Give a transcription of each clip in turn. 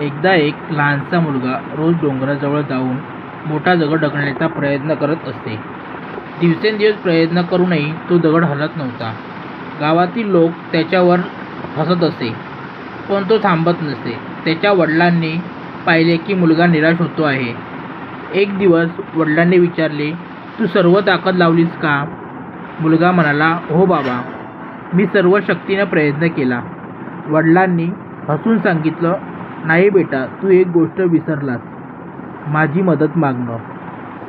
एकदा एक लहानसा मुलगा रोज डोंगराजवळ जाऊन मोठा दगड ढकलण्याचा प्रयत्न करत असे. दिवसेंदिवस प्रयत्न करूनही तो दगड हलत नव्हता. गावातील लोक त्याच्यावर हसत असे, पण तो थांबत नसे. त्याच्या वडिलांनी पाहिले की मुलगा निराश होतो आहे. एक दिवस वडिलांनी विचारले, "तू सर्व ताकद लावलीस का? " मुलगा म्हणाला, "हो बाबा, मी सर्व शक्तीनं प्रयत्न केला. " वडिलांनी हसून सांगितलं, "नाही बेटा, तू एक गोष्ट विसरलास, माझी मदत मागणं.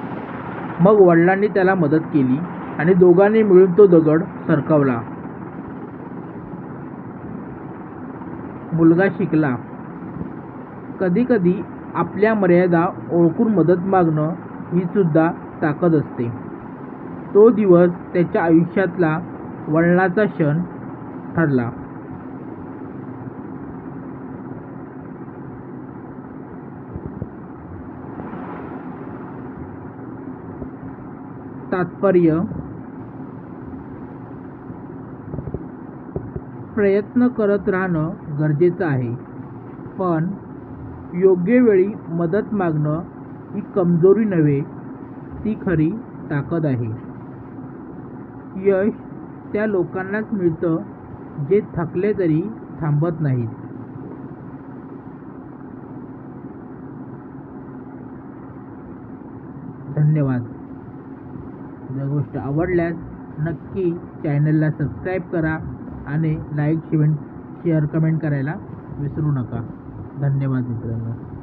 " मग वडिलांनी त्याला मदत केली आणि दोघांनी मिळून तो दगड सरकवला. मुलगा शिकला, कधीकधी आपल्या मर्यादा ओळखून मदत मागणं ही सुद्धा ताकद असते. तो दिवस त्याच्या आयुष्यातला वळणाचा क्षण ठरला. तात्पर्य प्रयत्न करत राहणं गरजेचं आहे, पण योग्य वेळी मदत मागणं ही कमजोरी नव्हे, ती खरी ताकद आहे. यश त्या लोकांनाच मिळतं जे थकले तरी थांबत नाहीत. धन्यवाद. जर गोष्ट आवडल्यास नक्की चॅनलला सबस्क्राईब करा आणि लाईक, शेअर, कमेंट करायला विसरू नका. धन्यवाद मित्रांनो.